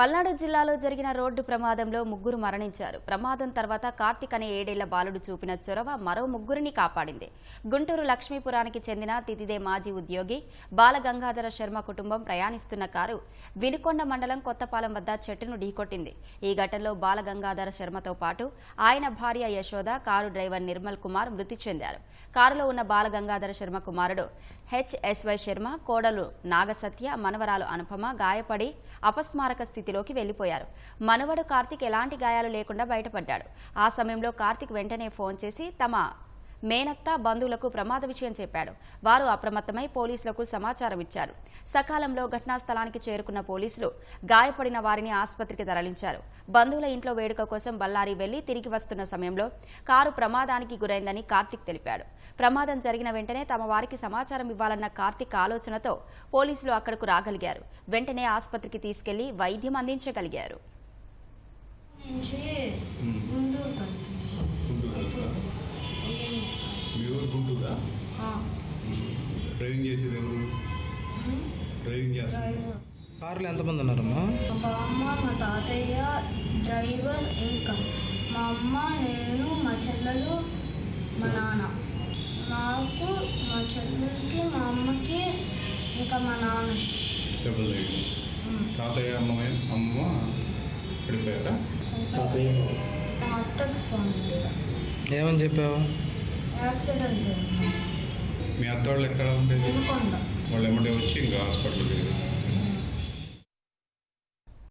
పల్నాడు జిల్లాలో జరిగిన రోడ్డు ప్రమాదంలో ముగ్గురు మరణించారు. ప్రమాదం తర్వాత కార్తిక్ అనే ఏడేళ్ళ బాలుడు చూపిన చొరవ మరో ముగ్గురిని కాపాడింది. గుంటూరు లక్ష్మీపురానికి చెందిన తితిదే మాజీ ఉద్యోగి బాలగంగాధర శర్మ కుటుంబం ప్రయాణిస్తున్న కారు వినుకొండ మండలం కొత్తపాలెం వద్ద చెట్టును ఢీకొట్టింది. ఈ ఘటనలో బాలగంగాధర శర్మతో పాటు ఆయన భార్య యశోద కారు డ్రైవర్ నిర్మల్ కుమార్ మృతి చెందారు. కారులో ఉన్న బాలగంగాధర శర్మ కుమారుడు హెచ్ఎస్వై శర్మ కోడలు నాగసత్య మనవరాలు అనుపమ గాయపడి అపస్మారక స్థితి స్థితిలోకి వెళ్ళిపోయారు మనవడు కార్తిక్ ఎలాంటి గాయాలు లేకుండా బయటపడ్డాడు. ఆ సమయంలో కార్తిక్ వెంటనే ఫోన్ చేసి తమ మేనత్త బంధువులకు ప్రమాద విషయం చెప్పాడు. వారు అప్రమత్తమై పోలీసులకు సమాచారం ఇచ్చారు. సకాలంలో ఘటనా స్థలానికి చేరుకున్న పోలీసులు గాయపడిన వారిని ఆసుపత్రికి తరలించారు. బంధువుల ఇంట్లో వేడుక కోసం బల్లారి వెళ్ళి తిరిగి వస్తున్న సమయంలో కారు ప్రమాదానికి గురైందని కార్తిక్ తెలిపాడు. ప్రమాదం జరిగిన వెంటనే తమ వారికి సమాచారం ఇవ్వాలన్న కార్తిక్ ఆలోచనతో పోలీసులు అక్కడకు రాగలిగారు. వెంటనే ఆసుపత్రికి తీసుకెళ్ళి వైద్యం అందించగలిగారు. డ్రైవింగ్ చేసేది ఎవరు? Driving driver. కారులో ఎంతమంది ఉన్నారమ్మా? మా బామ్మ మా తాతయ్య డ్రైవర్ ఇంకా. మా అమ్మ నేను మా చెల్లెలు మా నాన్న. నాకు మా చెల్లెలకి మా అమ్మకి ఇంకా మా నాన్న. డబుల్ రైడ్ తాతయ్య అమ్మమ్మ అమ్మ వెళ్ళిపోయారా మా అత్తకి ఫోన్ ఏమని చెప్పావు? యాక్సిడెంట్ అయింది మీ అత్త వాళ్ళు ఎక్కడ ఉండేది? వాళ్ళు ఎమ్మటే వచ్చి ఇంకా హాస్పిటల్కి